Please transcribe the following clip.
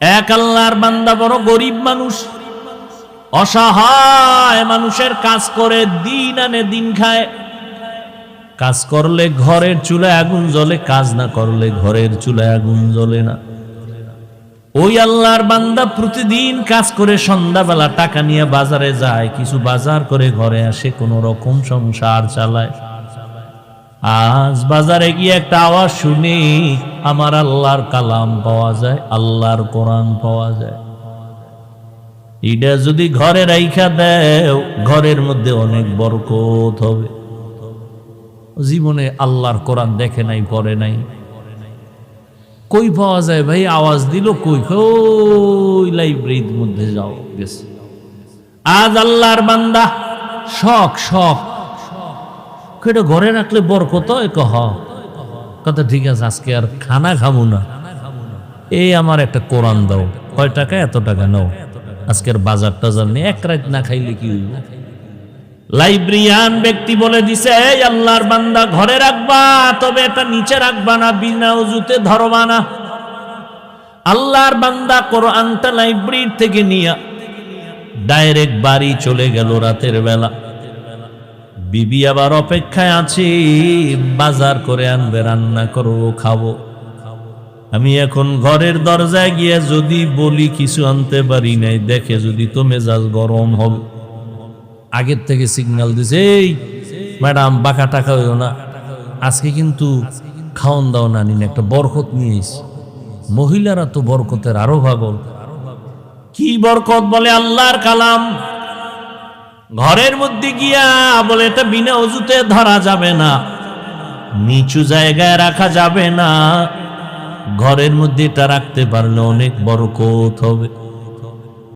এক আল্লাহর বান্দা বড় গরিব মানুষ। অসহায় মানুষের কাজ করে, দিন আনে, দিন খায়। কাজ করলে ঘরের চুলায় আগুন জ্বলে, কাজ না করলে ঘরের চুলায় আগুন জ্বলে না। ওই আল্লাহর বান্দা প্রতিদিন কাজ করে, সন্ধ্যাবেলা টাকা নিয়ে বাজারে যায়, কিছু বাজার করে, ঘরে আসে, কোন রকম সংসার চালায়। আজ বাজারে গিয়ে একটা আওয়াজ শুনি, আমার আল্লাহর কালাম পাওয়া যায়, আল্লাহর কোরআন পাওয়া যায়। এটা যদি ঘরে রাইখা দেও, ঘরের মধ্যে অনেক বরকত হবে। জীবনে আল্লাহর কোরআন দেখে নাই, পড়ে নাই। কই পাওয়া যায় ভাই? আওয়াজ দিল, কই কই লাইব্রেরির মধ্যে যাও, গেছে। আজ আল্লাহর বান্দা, শখ শখ। কেটে ঘরে রাখলে বরকত হয় কহ। কথা ঠিক আছে, আজকে আর খানা খাব না। এই আমার একটা কোরআন দাও, কয় টাকা, এত টাকা নাও। আজকের বাজার টাজার নিয়ে এক রাত না খাইলে কি হইব? লাইব্রেরিয়ান ব্যক্তি বলে দিছে, এই আল্লাহর বান্দা ঘরে রাখবা, তবে এটা নিচে রাখবা না, বিনা উজুতে ধরবা না। আল্লাহর বান্দা কোরআনটা লাইব্রেরির থেকে নিয়ে, ডাইরেক্ট বাড়ি চলে গেল রাতের বেলা। বিবি আবার অপেক্ষায় আছি, বাজার করে আনবে, রান্না করো, খাব। আমি এখন ঘরের দরজায় গিয়ে যদি বলি কিছু আনতে পারি নাই, দেখে যদি তো মেজাজ গরম হবে আগের থেকে সিগন্যাল দিছে, এই, ম্যাডাম, বাঁকা টাকা হইও না। আজকে কিন্তু খাওন দাও না, নিন, একটা বরকত নিয়ে এসি মহিলারা তো বরকতের আরও ভাগল। কি বরকত বলে আল্লাহর কালাম? ঘরের মধ্যে গিয়া বলে, এটা বিনা অজুতে ধরা যাবে না, নিচু জায়গায় রাখা যাবে না। ঘরের মধ্যে এটা রাখতে পারলে অনেক বড় বরকত হবে।